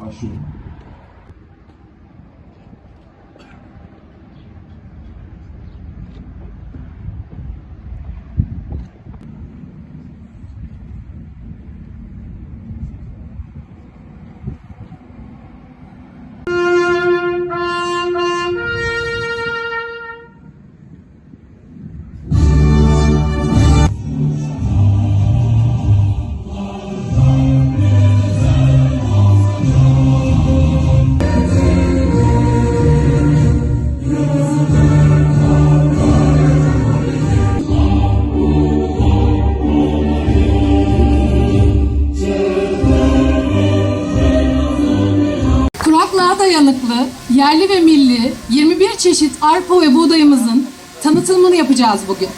I 是 Kuraklığa dayanıklı, yerli ve milli 21 çeşit arpa ve buğdayımızın tanıtımını yapacağız bugün.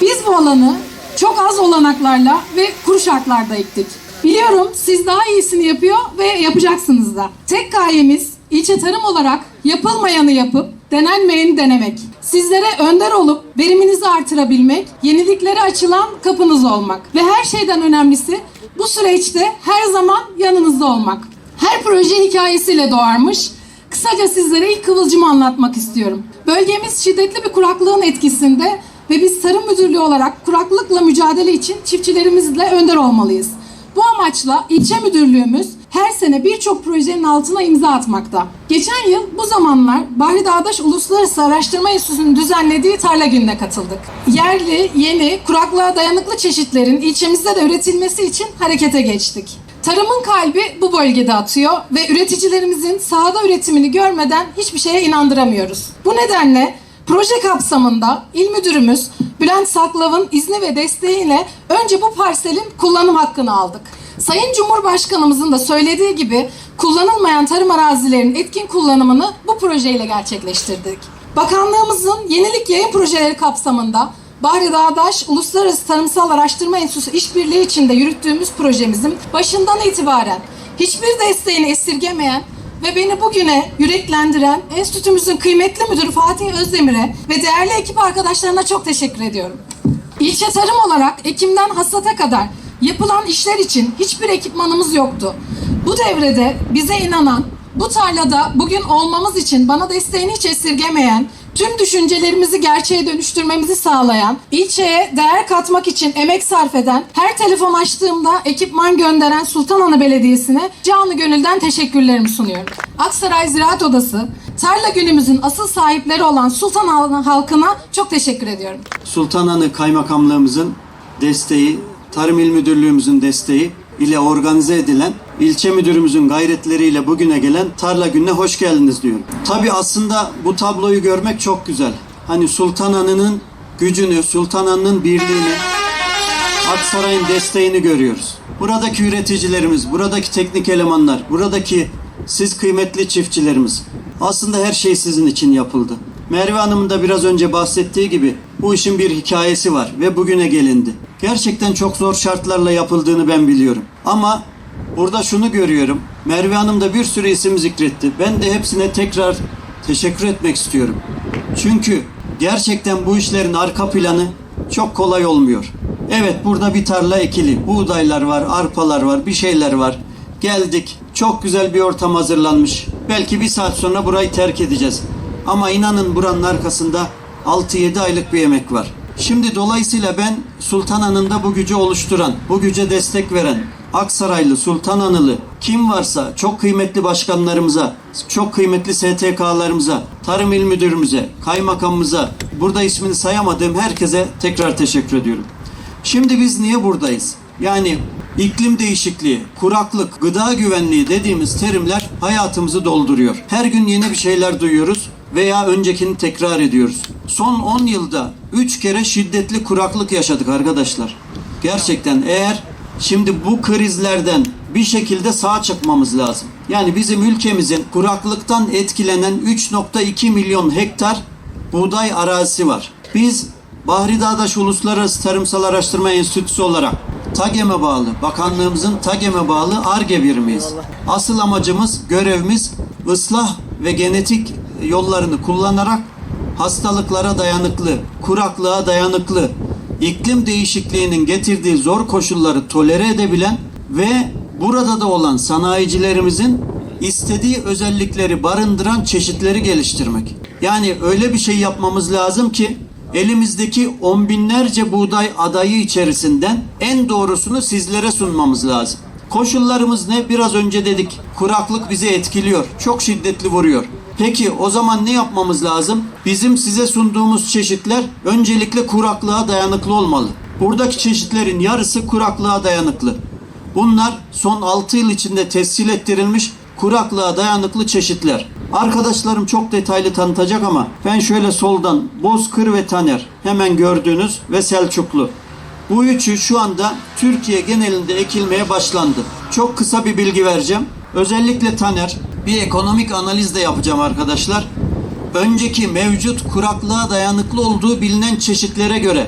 Biz bu alanı çok az olanaklarla ve kuru şartlarda ektik. Biliyorum siz daha iyisini yapıyor ve yapacaksınız da. Tek gayemiz ilçe tarım olarak yapılmayanı yapıp denenmeyeni denemek. Sizlere önder olup veriminizi artırabilmek, yeniliklere açılan kapınız olmak ve her şeyden önemlisi bu süreçte her zaman yanınızda olmak. Her proje hikayesiyle doğarmış. Kısaca sizlere ilk kıvılcımı anlatmak istiyorum. Bölgemiz şiddetli bir kuraklığın etkisinde ve biz Tarım Müdürlüğü olarak kuraklıkla mücadele için çiftçilerimizle önder olmalıyız. Bu amaçla ilçe müdürlüğümüz her sene birçok projenin altına imza atmakta. Geçen yıl bu zamanlar Bahri Dağdaş Uluslararası Araştırma Enstitüsü'nün düzenlediği tarla gününe katıldık. Yerli, yeni, kuraklığa dayanıklı çeşitlerin ilçemizde de üretilmesi için harekete geçtik. Tarımın kalbi bu bölgede atıyor ve üreticilerimizin sahada üretimini görmeden hiçbir şeye inandıramıyoruz. Bu nedenle proje kapsamında il müdürümüz Bülent Saklav'ın izni ve desteğiyle önce bu parselin kullanım hakkını aldık. Sayın Cumhurbaşkanımızın da söylediği gibi kullanılmayan tarım arazilerinin etkin kullanımını bu projeyle gerçekleştirdik. Bakanlığımızın yenilik yayın projeleri kapsamında Bahri Dağdaş Uluslararası Tarımsal Araştırma Enstitüsü işbirliği içinde yürüttüğümüz projemizin başından itibaren hiçbir desteğini esirgemeyen ve beni bugüne yüreklendiren enstitümüzün kıymetli müdürü Fatih Özdemir'e ve değerli ekip arkadaşlarına çok teşekkür ediyorum. İlçe tarım olarak ekimden hasata kadar yapılan işler için hiçbir ekipmanımız yoktu. Bu devrede bize inanan, bu tarlada bugün olmamız için bana desteğini hiç esirgemeyen, tüm düşüncelerimizi gerçeğe dönüştürmemizi sağlayan, ilçeye değer katmak için emek sarf eden, her telefon açtığımda ekipman gönderen Sultanhanı Belediyesi'ne canı gönülden teşekkürlerimi sunuyorum. Aksaray Ziraat Odası, tarla günümüzün asıl sahipleri olan Sultanhanı halkına çok teşekkür ediyorum. Sultanhanı Kaymakamlığımızın desteği, Tarım İl Müdürlüğümüzün desteği ile organize edilen ilçe müdürümüzün gayretleriyle bugüne gelen tarla gününe hoş geldiniz diyorum. Tabi aslında bu tabloyu görmek çok güzel. Hani Sultanhanı'nın gücünü, Sultanhanı'nın birliğini, Aksaray'ın desteğini görüyoruz. Buradaki üreticilerimiz, buradaki teknik elemanlar, buradaki siz kıymetli çiftçilerimiz. Aslında her şey sizin için yapıldı. Merve Hanım'ın da biraz önce bahsettiği gibi bu işin bir hikayesi var ve bugüne gelindi. Gerçekten çok zor şartlarla yapıldığını ben biliyorum. Ama burada şunu görüyorum. Merve Hanım da bir sürü isim zikretti. Ben de hepsine tekrar teşekkür etmek istiyorum. Çünkü gerçekten bu işlerin arka planı çok kolay olmuyor. Evet burada bir tarla ekili. Buğdaylar var, arpalar var, bir şeyler var. Geldik. Çok güzel bir ortam hazırlanmış. Belki bir saat sonra burayı terk edeceğiz. Ama inanın buranın arkasında 6-7 aylık bir emek var. Şimdi dolayısıyla ben Sultanhanı'nda bu gücü oluşturan, bu güce destek veren, Aksaraylı, Sultanhanılı kim varsa çok kıymetli başkanlarımıza, çok kıymetli STK'larımıza, Tarım İl Müdürümüze, kaymakamımıza, burada ismini sayamadığım herkese tekrar teşekkür ediyorum. Şimdi biz niye buradayız? Yani iklim değişikliği, kuraklık, gıda güvenliği dediğimiz terimler hayatımızı dolduruyor. Her gün yeni bir şeyler duyuyoruz veya öncekini tekrar ediyoruz. Son 10 yılda 3 kere şiddetli kuraklık yaşadık arkadaşlar. Gerçekten eğer şimdi bu krizlerden bir şekilde sağ çıkmamız lazım. Yani bizim ülkemizin kuraklıktan etkilenen 3.2 milyon hektar buğday arazisi var. Biz Bahri Dağdaş Uluslararası Tarımsal Araştırma Enstitüsü olarak TAGEM'e bağlı, bakanlığımızın TAGEM'e bağlı ARGE birimiyiz. Asıl amacımız, görevimiz ıslah ve genetik yollarını kullanarak hastalıklara dayanıklı, kuraklığa dayanıklı, iklim değişikliğinin getirdiği zor koşulları tolere edebilen ve burada da olan sanayicilerimizin istediği özellikleri barındıran çeşitleri geliştirmek. Yani öyle bir şey yapmamız lazım ki elimizdeki on binlerce buğday adayı içerisinden en doğrusunu sizlere sunmamız lazım. Koşullarımız ne? Biraz önce dedik. Kuraklık bizi etkiliyor. Çok şiddetli vuruyor. Peki o zaman ne yapmamız lazım? Bizim size sunduğumuz çeşitler öncelikle kuraklığa dayanıklı olmalı. Buradaki çeşitlerin yarısı kuraklığa dayanıklı. Bunlar son 6 yıl içinde tescil ettirilmiş kuraklığa dayanıklı çeşitler. Arkadaşlarım çok detaylı tanıtacak ama ben şöyle soldan Bozkır ve Taner hemen gördüğünüz ve Selçuklu. Bu üçü şu anda Türkiye genelinde ekilmeye başlandı. Çok kısa bir bilgi vereceğim. Özellikle Taner bir ekonomik analiz de yapacağım arkadaşlar. Önceki mevcut kuraklığa dayanıklı olduğu bilinen çeşitlere göre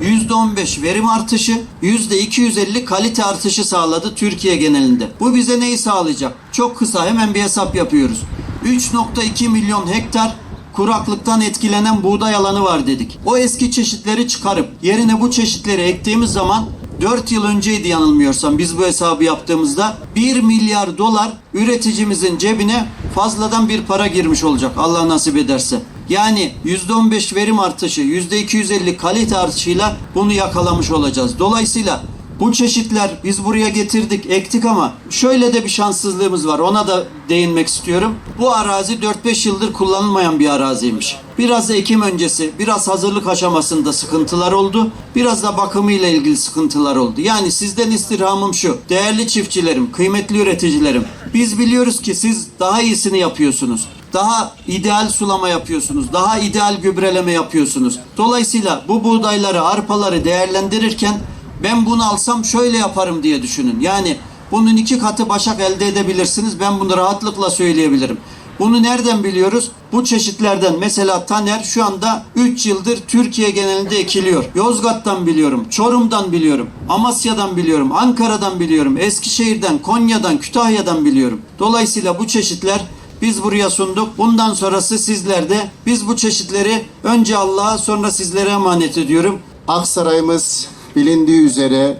%15 verim artışı, %250 kalite artışı sağladı Türkiye genelinde. Bu bize neyi sağlayacak? Çok kısa hemen bir hesap yapıyoruz. 3.2 milyon hektar kuraklıktan etkilenen buğday alanı var dedik. O eski çeşitleri çıkarıp yerine bu çeşitleri ektiğimiz zaman 4 yıl önceydi yanılmıyorsam biz bu hesabı yaptığımızda 1 milyar dolar üreticimizin cebine fazladan bir para girmiş olacak Allah nasip ederse. Yani %15 verim artışı, %250 kalite artışıyla bunu yakalamış olacağız. Dolayısıyla bu çeşitler biz buraya getirdik, ektik ama şöyle de bir şanssızlığımız var. Ona da değinmek istiyorum. Bu arazi 4-5 yıldır kullanılmayan bir araziymiş. Biraz ekim öncesi, biraz hazırlık aşamasında sıkıntılar oldu. Biraz da bakımıyla ilgili sıkıntılar oldu. Yani sizden istirhamım şu. Değerli çiftçilerim, kıymetli üreticilerim. Biz biliyoruz ki siz daha iyisini yapıyorsunuz daha ideal sulama yapıyorsunuz, daha ideal gübreleme yapıyorsunuz. Dolayısıyla bu buğdayları, arpaları değerlendirirken ben bunu alsam şöyle yaparım diye düşünün. Yani bunun iki katı başak elde edebilirsiniz. Ben bunu rahatlıkla söyleyebilirim. Bunu nereden biliyoruz? Bu çeşitlerden mesela Taner şu anda 3 yıldır Türkiye genelinde ekiliyor. Yozgat'tan biliyorum, Çorum'dan biliyorum, Amasya'dan biliyorum, Ankara'dan biliyorum, Eskişehir'den, Konya'dan, Kütahya'dan biliyorum. Dolayısıyla bu çeşitler biz buraya sunduk. Bundan sonrası sizlerde. Biz bu çeşitleri önce Allah'a sonra sizlere emanet ediyorum. Aksaray'ımız bilindiği üzere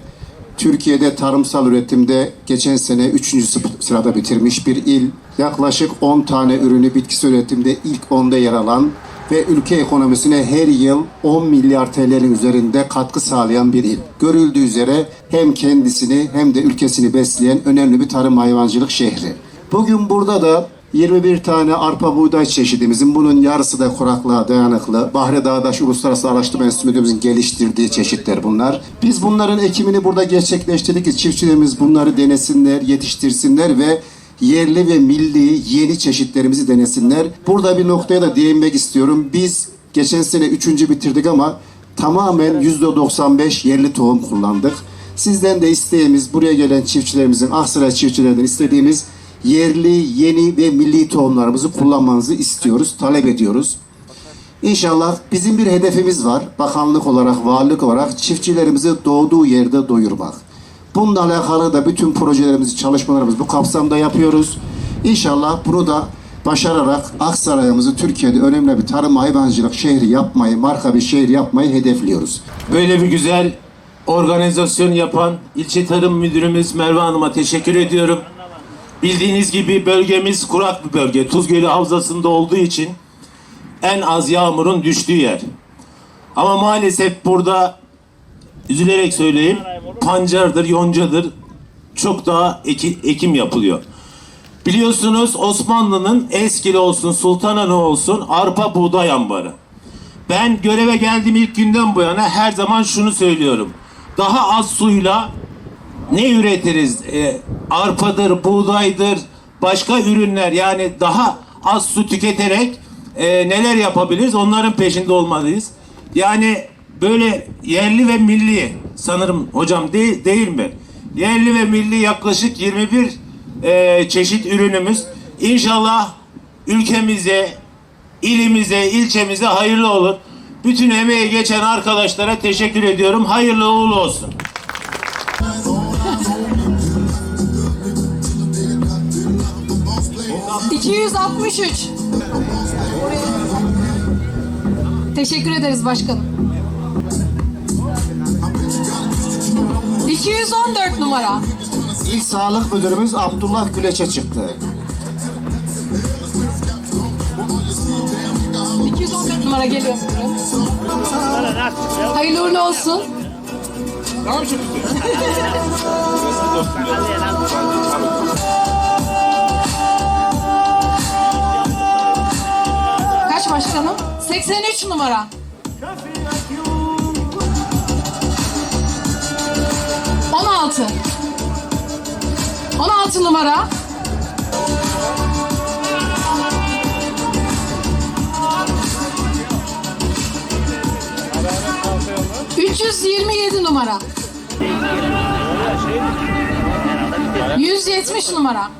Türkiye'de tarımsal üretimde geçen sene 3. sırada bitirmiş bir il. Yaklaşık 10 tane ürünü bitkisel üretimde ilk 10'da yer alan ve ülke ekonomisine her yıl 10 milyar TL'nin üzerinde katkı sağlayan bir il. Görüldüğü üzere hem kendisini hem de ülkesini besleyen önemli bir tarım hayvancılık şehri. Bugün burada da 21 tane arpa buğday çeşidimizin bunun yarısı da kuraklığa dayanıklı. Bahri Dağdaş Uluslararası Araştırma Enstitümüzün geliştirdiği çeşitler bunlar. Biz bunların ekimini burada gerçekleştirdik ki çiftçilerimiz bunları denesinler, yetiştirsinler ve yerli ve milli yeni çeşitlerimizi denesinler. Burada bir noktaya da değinmek istiyorum. Biz geçen sene üçüncü bitirdik ama tamamen %95 yerli tohum kullandık. Sizden de isteğimiz buraya gelen çiftçilerimizin, Aksaray çiftçilerinden istediğimiz yerli, yeni ve milli tohumlarımızı kullanmanızı istiyoruz, talep ediyoruz. İnşallah bizim bir hedefimiz var. Bakanlık olarak, valilik olarak çiftçilerimizi doğduğu yerde doyurmak. Bununla alakalı da bütün projelerimizi, çalışmalarımızı bu kapsamda yapıyoruz. İnşallah bunu da başararak Aksaray'ımızı Türkiye'de önemli bir tarım hayvancılık şehri yapmayı, marka bir şehir yapmayı hedefliyoruz. Böyle bir güzel organizasyon yapan ilçe tarım müdürümüz Merve Hanım'a teşekkür ediyorum. Bildiğiniz gibi bölgemiz kurak bir bölge. Tuzgölü Havzası'nda olduğu için en az yağmurun düştüğü yer. Ama maalesef burada üzülerek söyleyeyim pancardır, yoncadır çok daha eki- ekim yapılıyor. Biliyorsunuz Osmanlı'nın eskili olsun, Sultanahmet olsun arpa buğday ambarı. Ben göreve geldiğim ilk günden bu yana her zaman şunu söylüyorum. Daha az suyla ne üretiriz? Ee, arpadır, buğdaydır, başka ürünler yani daha az su tüketerek e, neler yapabiliriz? Onların peşinde olmalıyız. Yani böyle yerli ve milli sanırım hocam değil, değil mi? Yerli ve milli yaklaşık 21 e, çeşit ürünümüz. İnşallah ülkemize, ilimize, ilçemize hayırlı olur. Bütün emeği geçen arkadaşlara teşekkür ediyorum. Hayırlı uğurlu olsun. 263. Teşekkür ederiz başkanım. 214 numara. İl Sağlık Müdürümüz Abdullah Güleç'e çıktı. 214 numara geliyor. Hayırlı uğurlu olsun. Ne 83 numara. On altı. On altı numara. Üç yüz yirmi yedi numara. Yüz yetmiş numara.